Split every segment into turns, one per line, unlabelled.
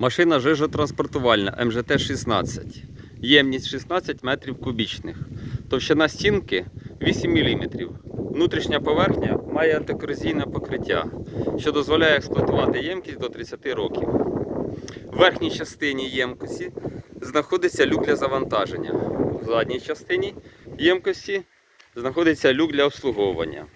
Машина жижотранспортувальна МЖТ-16. Ємність 16 метрів кубічних. Товщина стінки 8 мм. Внутрішня поверхня має антикорозійне покриття, що дозволяє експлуатувати ємкість до 30 років. В верхній частині ємкості знаходиться люк для завантаження. В задній частині ємкості знаходиться люк для обслуговування.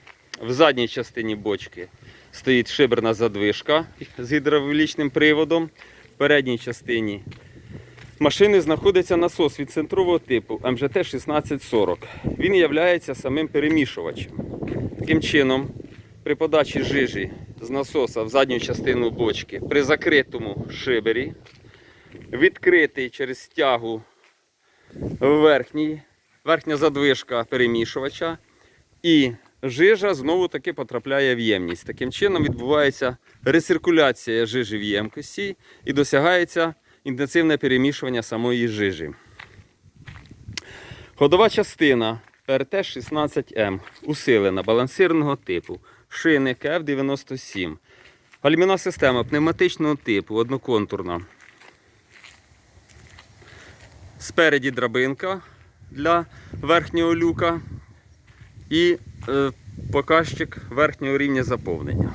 В задній частині бочки стоїть шиберна задвижка з гідравлічним приводом. Передній частині машини знаходиться насос від центрового типу МЖТ-1640. Він є самим перемішувачем. Таким чином, при подачі жижі з насоса в задню частину бочки при закритому шибері, відкритий через стягу верхній, верхня задвижка перемішувача, і жижа знову таки потрапляє в ємність. Таким чином відбувається рециркуляція жижі в ємкості і досягається інтенсивне перемішування самої жижі. Ходова частина РТ-16М усилена балансирного типу, шини КФ-97, гальмівна система пневматичного типу, одноконтурна. Спереді драбинка для верхнього люка і показчик верхнього рівня заповнення.